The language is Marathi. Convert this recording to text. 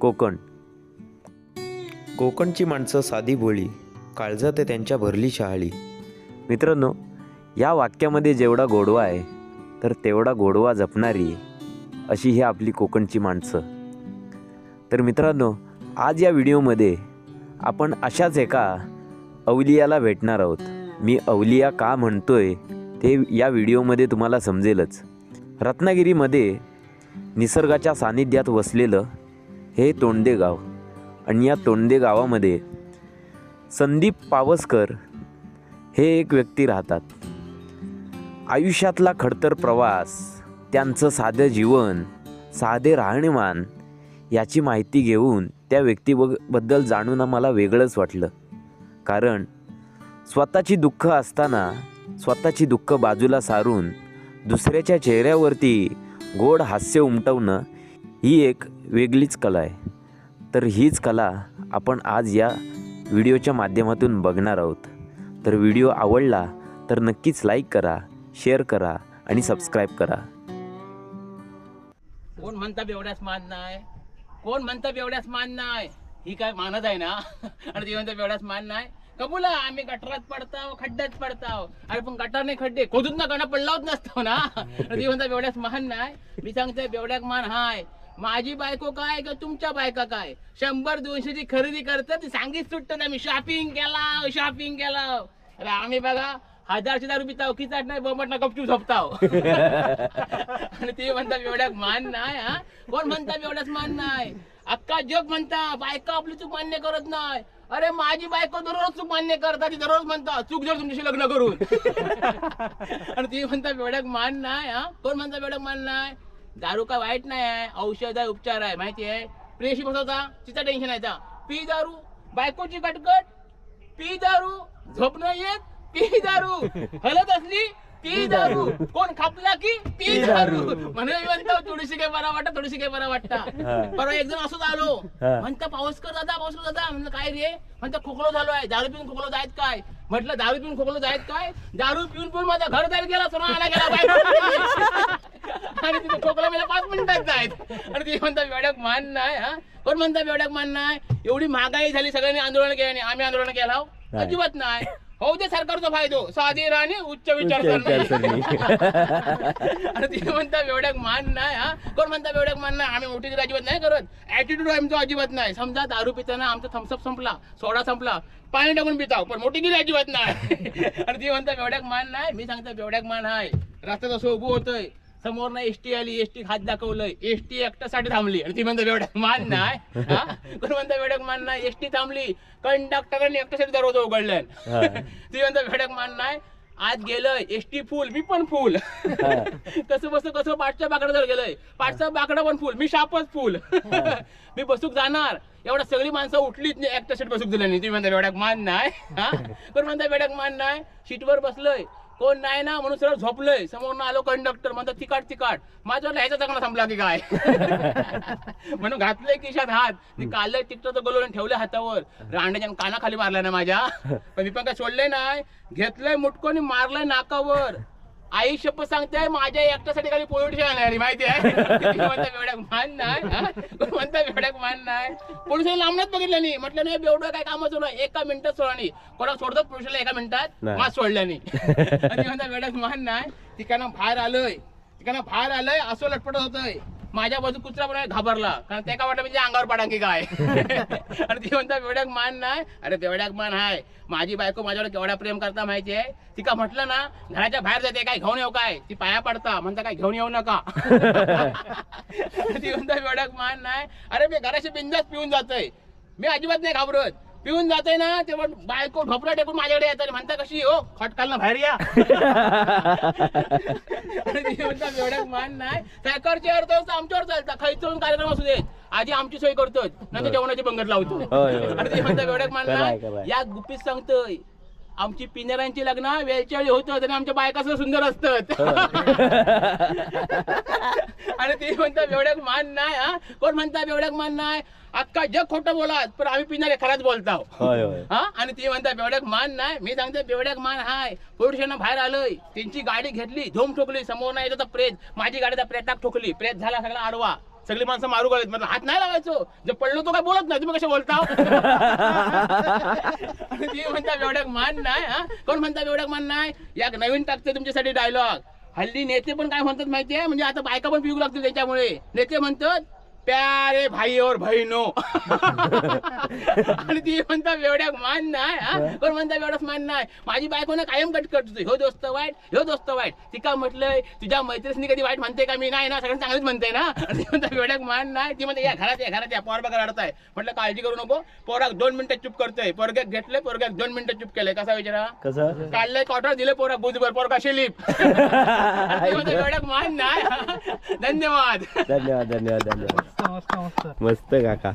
कोकण. कोकणची माणसं साधी भोळी काळजात आहे त्यांच्या भरली शहाळी. मित्रांनो या वाक्यामध्ये जेवढा गोडवा आहे तर तेवढा गोडवा जपणारी अशी ही आपली कोकणची माणसं. तर मित्रांनो आज या व्हिडिओमध्ये आपण अशाच एका अवलियाला भेटणार आहोत. मी अवलिया का म्हणतोय ते या व्हिडिओमध्ये तुम्हाला समजेलच. रत्नागिरीमध्ये निसर्गाच्या सानिध्यात वसलेलं हे तोंडे गाव आणि या तोंडे गावामध्ये संदीप पावसकर हे एक व्यक्ती राहतात. आयुष्यातला खडतर प्रवास त्यांचं साधं जीवन साधे राहणीमान याची माहिती घेऊन त्या व्यक्तीबद्दल जाणून आम्हाला वेगळंच वाटलं. कारण स्वतःची दुःख असताना स्वतःची दुःख बाजूला सारून दुसऱ्याच्या चेहऱ्यावरती गोड हास्य उमटवणं ही एक वेगळीच कला आहे. तर हीच कला आपण आज या व्हिडिओच्या माध्यमातून बघणार आहोत. तर व्हिडिओ आवडला तर नक्कीच लाईक करा शेअर करा आणि सबस्क्राईब करा. कोण म्हणता बेवड्यास मान नाही? कोण म्हणता बेवड्यास मान नाही? ही काय मानत आहे ना? आणि ती म्हणता बेवड्यास मान नाही? कबुला आम्ही गटारात पडताव खड्ड्यात पडताव. अरे पण गटार नाही खड्डे. खोदून ना गणा पडलाच नसतो ना? आणि ती म्हणता बेवड्यास मान नाही. मी सांगतोय बेवड्याक मान हाय. माझी बायको काय का तुमच्या बायका काय? शंभर दोनशेची खरेदी करतात ती सांगीच सुटत ना. मी शॉपिंग केला शॉपिंग केला अरे आम्ही बघा हजारशे दारू पिताव किचाट नाही बोंबट ना गपचूप झोपताव. आणि ते म्हणतात एवढ्याक मान नाही हा? कोण म्हणतात एवढ्याच मान नाही? अक्का जग म्हणता बायका आपली चूक मान्य करत नाही. अरे माझी बायको दररोज चूक मान्य करता ती दररोज म्हणता चूक जर तुमच्याशी लग्न करून. आणि ती म्हणतात एवढ्याक मान नाही हा? कोण म्हणतात एवढ्याक मान नाही? दारू काय वाईट नाही आहे औषध आहे उपचार आहे माहिती आहे? प्रेशी बसवता तिचा टेन्शन आहे पी दारू बायकोची कटकट पी दारू झोप नाही येत पी दारू. हलत असली पी दारू. कोण खापला की पी दारू. म्हणून म्हणतो थोडीशी काय बरा वाटत थोडीशी काय बरा वाटता. परवा एक जण असंच आलो. म्हणता पावसकर दादा पावसकर दादा. म्हणलं काय रे? म्हणता खोकलो झालो आहे. दारू पिऊन खोकलो जायत काय? म्हटलं दारू पिऊन खोकलो जायत काय? दारू पिऊन पिऊन माझा घर जायला गेला सोना आला गेला बायको. आणि तिथे खोकला मला पाच मिनिटात जायत आणि ती म्हणता वेड्याक मान नाही हा? कोण म्हणता वेड्याक मान नाही? एवढी महागाई झाली सगळ्यांनी आंदोलन केलं आणि आम्ही आंदोलन केला. अजिबात नाही. हो दे सरकारचा फायदो. साधी राणी उच्च विचार आणि ती म्हणता एवढ्याक मान नाही हा? कोण म्हणता एवढ्याक मान नाही आम्ही मोठी अजिबात नाही करत. ऍटिट्यूड आमचा अजिबात नाही. समजा दारू पिताना आमचा थम्सअप संपला सोडा संपला. पाणी टाकून पिताव पण मोठी गिरी अजिबात नाही. आणि ती म्हणता बेवड्याक मान नाही. मी सांगता बेवड्याक मान आहे. रस्त्यात असं उभं होतंय. समोर ना एसटी आली एसटी हात दाखवलंय. एसटी एकट्यासाठी थांबली. आणि ती म्हणता बेवड्याक मान नाही हा? कोण म्हणता बेवड्याक मान नाही एसटी थांबली. कंडक्टरने एकट्यासाठी दरवाजा उघडलाय. ती म्हणता बेवड्याक मान नाही आज गेलंय एसटी फुल मी पण फुल. कसं बसतो कसं पाठच्या बाकडा जर गेलंय पाठचा बाकडा पण फुल मी शापच फुल. मी बसूक जाणार. एवढा सगळी माणसं उठलीच नाही एकटा सीट बसूक दिलं नाही तुम्ही म्हणता बेड्याक मान नाही हा? कोण म्हणता बेड्याक मान नाही सीटवर बसलोय. कोण नाही ना म्हणून सरळ झोपलोय. समोर ना आलो कंडक्टर म्हणतात तिकाट तिकाट. माझ्यावर ह्याचा चांगला थांबला की काय? म्हणून घातलंय खिशात हात. ती काढलंय तिकटाचं गलोन ठेवलंय हातावर. रांड्याच्या कानाखाली मारलाय ना माझ्या. पण मी पण काय सोडलंय नाही. घेतलंय मुटकोनी मारलंय नाकावर. आई शपथ सांगते माझ्या एकट्यासाठी खाली पोलीस आहे माहिती आहे? म्हणता बेवड्याक मान नाही? कोण म्हणता बेवड्याक मान नाही. पोलिसांनी लांबण्यात बघितलं नाही. म्हटलं नाही बेवडं काय कामाचं नाही एका मिनिटात सोडा नाही. कोणाला सोडतात पोलिसाला एका मिनिटात. मास सोडल्या नाही. म्हणता बेवड्याक मान नाही. तिकानं बाहेर आलोय. तिकानं बाहेर आलोय असं लटपटत होतंय. माझ्या बाजू कुत्रा पण घाबरला. कारण त्या का वाटलं म्हणजे अंगावर पाडा की काय? आणि ती म्हणता बेवड्याक मान नाही. अरे बेवड्याक मान हाय. माझी बायको माझ्यावर केवढा प्रेम करता माहिती आहे ती का म्हटलं ना घराच्या बाहेर जाते काय घेऊन येऊ काय? ती पाया पडता. म्हणता काय घेऊन येऊ नका. ती म्हणता बेवड्याक मान नाही. अरे मी घराशी बिंदास पिऊन जातोय. मी अजिबात नाही घाबरत. पिऊन जातोय ना तेव्हा बायको ढोपरा टेकून माझ्याकडे येतात. म्हणता कशी हो खटकाल ना बाहेर या. मान नाही. अर्थ आमच्यावर चालता. खायचं कार्यक्रम असू देत. आधी आमची सोय करतोय. नंतर जेवणाची पंगत लावतो मान नाही. या गुपित सांगतोय. आमची पिनेरांची लग्न वेळच्या वेळी होतं आणि आमच्या बायका सुंदर असतात. आणि ते म्हणतात बेवड्याक मान नाही हा. कोण म्हणता बेवड्याक मान नाही? अख्खा जग खोटं बोलात पण आम्ही पिणारे खराच बोलताव. होय होय. हा? आणि ती म्हणतात बेवड्याक मान नाही मी सांगते बेवड्याक मान हाय. पोलिसांना बाहेर आलोय. त्यांची गाडी घेतली धूम ठोकली समोर नाही येतो प्रेत. माझी गाडीचा प्रेताक ठोकली. प्रेत झाला सगळा आडवा. सगळी माणसं मारू गळत म्हटलं हात नाही लावायचो. जर पडलो तो काय बोलत नाही? तुम्ही कसे बोलता आणि ती म्हणता एवढ्या मान नाही हा. कोण म्हणता एवढ्या मान नाही? या नवीन टाकते तुमच्यासाठी डायलॉग हल्ली नेते पण काय म्हणतात माहितीये? म्हणजे आता बायका पण पिऊ लागतील त्याच्यामुळे. नेते म्हणतात प्यारे भाई और बहिनो. आणि ती म्हणता एवढ्या मान नाही हा? कोण म्हणता एवढाच मान नाही माझी बायको ना कायम कट करतो ह्यो दोस्त वाईट ह्यो दोस्त वाईट. ती का म्हटलंय तुझ्या मैत्रिणी कधी वाईट म्हणते का? मी नाही ना सगळ्यांना चांगलीच म्हणते ना. ती म्हणता एवढ्या मान नाही ती म्हणते या घरात या घरात या पोर बघा रडताय. म्हटलं काळजी करू नको. पोराक दोन मिनिटं चुप करतोय. पोरग्याक घेतलंय पोरग्याक दोन मिनिटं चुप केलंय. कसा विचारा? कसं? काढलंय क्वार्टर दिले पोरा बुधभर. पोरगा शिलीप. एवढ्या मान नाही धन्यवाद. धन्यवाद धन्यवाद धन्यवाद. मस्त मस्त काका.